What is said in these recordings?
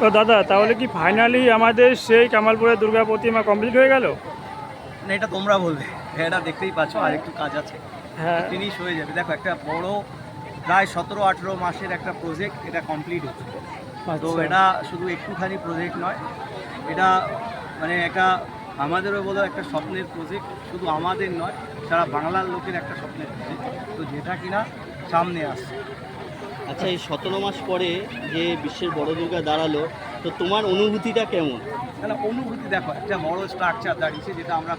তো দাদা তাহলে কি ফাইনালি আমাদের সেই কামালপুরের দুর্গা প্রতিমা কমপ্লিট হয়ে গেল? না এটা তোমরা বলবে এটা দেখতেই পাচ্ছ আর একটু কাজ আছে। হ্যাঁ। ফিনিশ হয়ে যাবে। দেখো একটা বড় প্রায় সতেরো আঠেরো মাসের একটা প্রজেক্ট এটা কমপ্লিট হচ্ছে। তো আচ্ছা। এটা শুধু একটুখানি প্রজেক্ট নয় এটা মানে একটা আমাদেরও বলো একটা স্বপ্নের প্রজেক্ট শুধু আমাদের নয় সারা বাংলার লোকের একটা স্বপ্নের প্রজেক্ট তো যেটা কিনা সামনে আসছে। আচ্ছা এই সতেরো মাস পরে যে বিশ্বের বড় দুর্গা দাঁড়াল তো তোমার অনুভূতিটা কেমন? তাহলে অনুভূতি দেখো একটা বড় স্ট্রাকচার দাঁড়িয়েছে যেটা আমরা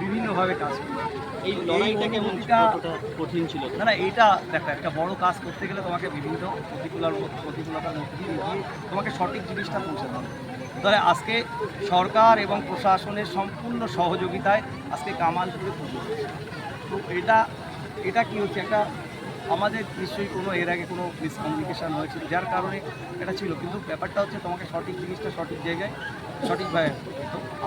বিভিন্নভাবে কাজ করি। এই লড়াইটা কেমন কঠিন ছিল? না না এইটা দেখো একটা বড় কাজ করতে গেলে তোমাকে বিভিন্ন প্রতিকূলার প্রতিকূলতার মধ্যে দিয়ে দিয়ে তোমাকে সঠিক জিনিসটা পৌঁছাতে হবে। তাহলে আজকে সরকার এবং প্রশাসনের সম্পূর্ণ সহযোগিতায় আজকে কামালপুরে পুজো হচ্ছে। তো এটা এটা কি হচ্ছে? একটা আমাদের নিশ্চয়ই কোনো এর আগে কোনো মিসকমিউনিকেশন হয়েছিল যার কারণে এটা ছিল। কিন্তু ব্যাপারটা হচ্ছে তোমাকে সঠিক জিনিসটা সঠিক জায়গায় সঠিকভাবে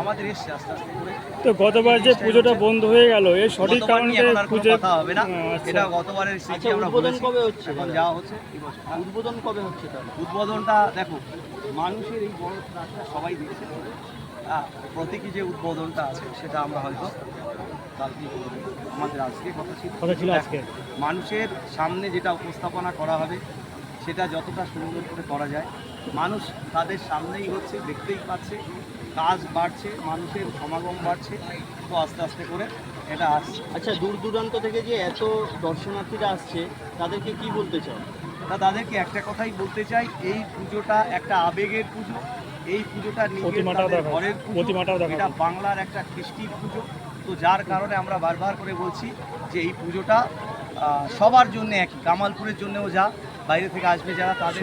আমাদের এসছে আস্তে আস্তে করে। তো গতবার যে পুজোটা বন্ধ হয়ে গেল এর সঠিক গতবার নিয়ে এখন আর খুঁজে কথা হবে না। আচ্ছা। এটা গতবারের স্মৃতি আচ্ছা আমরা উদ্বোধন কবে হচ্ছে? এখন যাওয়া হচ্ছে হ্যাঁ? উদ্বোধন কবে হচ্ছে তাহলে? উদ্বোধনটা দেখো মানুষের এই বড় ট্রাকটা সবাই দেখছে। হ্যাঁ, প্রতীকী যে উদ্বোধনটা আছে সেটা আমরা হয়তো। আমাদের আজকে কথা ছিল। কথা ছিল আজকে। মানুষের সামনে যেটা উপস্থাপনা করা হবে সেটা যতটা সুন্দর করে করা যায়। মানুষ তাদের সামনেই হচ্ছে দেখতেই পাচ্ছে। কাজ বাড়ছে মানুষের সমাগম বাড়ছে। তো আস্তে আস্তে করে এটা আসছে। আচ্ছা দূর দূরান্ত থেকে যে এত দর্শনার্থীরা আসছে তাদেরকে কি বলতে চাও? তা তাদেরকে একটা কথাই বলতে চাই এই পুজোটা একটা আবেগের পুজো। এই পুজোটা নিজের ঘরের পুজো। এটা বাংলার একটা কৃষ্টির পুজো। তো যার কারণে আমরা বারবার করে বলছি যে এই পুজোটা সবার জন্য একই কামালপুরের জন্যও যা বাইরে থেকে আসবে যারা তাদের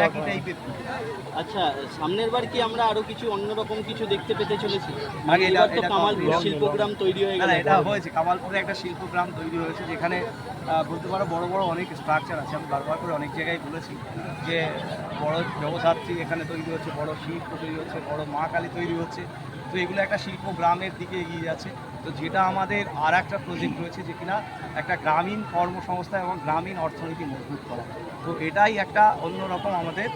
একই টাইপের আচ্ছা সামনের বার কি আমরা আরও কিছু অন্যরকম কিছু দেখতে পেতে চলেছি? আগে এটা- তো কামালপুর শিল্পগ্রাম তৈরি হয়ে না গেল। এটা হয়েছে। কামালপুরে একটা শিল্পগ্রাম তৈরি হয়েছে যেখানে বলতে পারো বড় বড় অনেক স্ট্রাকচার আছে। আমি বারবার করে অনেক জায়গায় বলেছি যে বড় জগদ্ধাত্রী এখানে তৈরি হচ্ছে বড় শিল্প তৈরি হচ্ছে বড় মা কালী তৈরি হচ্ছে। তো এগুলো একটা শিল্প গ্রামের দিকে এগিয়ে যাচ্ছে। তো যেটা আমাদের আর একটা প্রজেক্ট রয়েছে যে কিনা একটা গ্রামীণ কর্মসংস্থা এবং গ্রামীণ অর্থনীতি মজবুত করা। তো এটাই একটা অন্যরকম আমাদের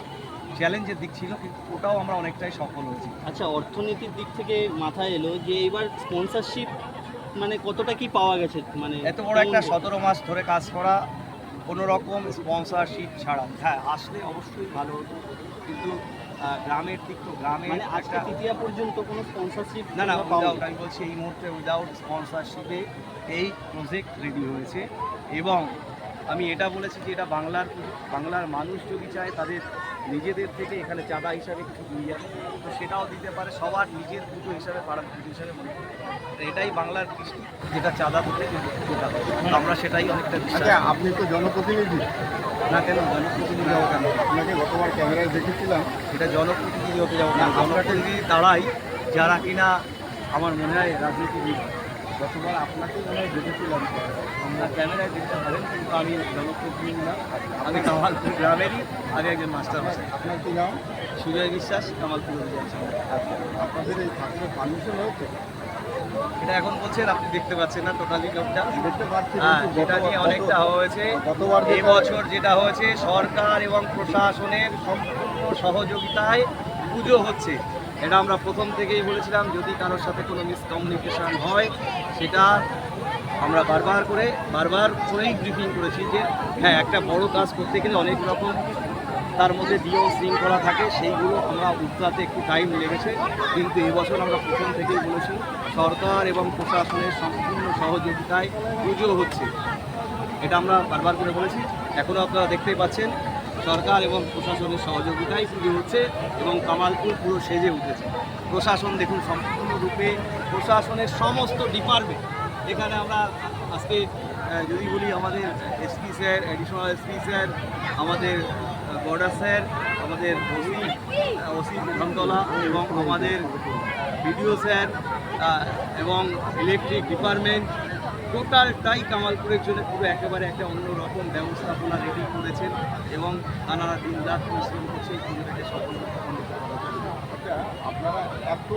চ্যালেঞ্জের দিক ছিল কিন্তু ওটাও আমরা অনেকটাই সফল হয়েছি। আচ্ছা অর্থনীতির দিক থেকে মাথায় এলো যে এবার স্পন্সরশিপ মানে কতটা কি পাওয়া গেছে? মানে এত বড় একটা সতেরো মাস ধরে কাজ করা কোনো রকম স্পন্সরশিপ ছাড়া। হ্যাঁ আসলে অবশ্যই ভালো হতো। কিন্তু গ্রামের দিক তো গ্রামে মানে আজকে তৃতীয়া পর্যন্ত কোনো স্পন্সরশিপ না না উইদাউট আমি বলছি এই মুহূর্তে উইদাউট স্পন্সরশিপে এই প্রজেক্ট রেডি হয়েছে। এবং আমি এটা বলেছি যে এটা বাংলার বাংলার মানুষ যদি চায় তাদের নিজেদের থেকে এখানে চাঁদা হিসাবে কিছু দিয়ে যাবে। তো সেটাও দিতে পারে সবার নিজের পুজো হিসাবে পাড়ার পুজো হিসাবে মনে করে এটাই বাংলার কৃষ্টি যেটা চাঁদা দিতে যেটা। আমরা সেটাই অনেকটা বিশ্বাস আচ্ছা আপনি তো জনপ্রতিনিধি। না কেন জনপ্রতিনিধি হব কেন? আপনাকে গতবার ক্যামেরায় দেখেছিলাম। এটা জনপ্রতিনিধি হতে যাব না। জনপ্রতিনিধি তারাই যারা কিনা আমার মনে হয় রাজনীতিবিদ। গতবার আপনাকে মনে হয় দেখেছিলাম আমরা ক্যামেরায় দেখতে পারেন কিন্তু আমি জনপ্রতিনিধি না। আমি কামালপুর গ্রামেরই আগে একজন মাস্টার মাস্টার আপনার কি নাম? সুজয় বিশ্বাস কামালপুর আপনাদের এই ঠাকুরের পারমিশন হয়েছে? এটা এখন বলছেন আপনি দেখতে পাচ্ছেন না টোটালি লোকটা। দেখতে পাচ্ছি হ্যাঁ যেটা নিয়ে অনেকটা হয়েছে এবছর যেটা হয়েছে সরকার এবং প্রশাসনের সম্পূর্ণ সহযোগিতায় পুজো হচ্ছে। এটা আমরা প্রথম থেকেই বলেছিলাম, যদি কারোর সাথে কোনো মিসকমিউনিকেশন হয়, সেটা আমরা বারবার করে, বারবার করেই ব্রিফিং করেছি যে হ্যাঁ একটা বড় কাজ করতে গেলে অনেক রকম তার মধ্যে নিয়ম শৃঙ্খলা থাকে, সেইগুলো আমরা উত্তরাতে একটু টাইম লেগেছে। কিন্তু এবছর আমরা প্রথম থেকেই বলেছি, সরকার এবং প্রশাসনের সম্পূর্ণ সহযোগিতায় পুজো হচ্ছে। এটা আমরা বারবার করে বলেছি। এখনও আপনারা দেখতেই পাচ্ছেন সরকার এবং প্রশাসনের সহযোগিতায় পুজো হচ্ছে এবং কামালপুর পুরো সেজে উঠেছে। প্রশাসন দেখুন, সম্পূর্ণরূপে প্রশাসনের সমস্ত ডিপার্টমেন্ট এখানে আমরা আজকে যদি বলি আমাদের SP sir additional SP sir আমাদের বর্ডার স্যার আমাদের ওসি ওসি প্রধানতলা এবং আমাদের বিডিও স্যার এবং ইলেকট্রিক ডিপার্টমেন্ট টোটালটাই কামালপুরের জন্য পুরো একেবারে একটা অন্যরকম ব্যবস্থাপনা রেডি করেছেন এবং তারা দিন রাত পরিশ্রম করছে এই পুজোটাকে সফল আচ্ছা আপনারা এত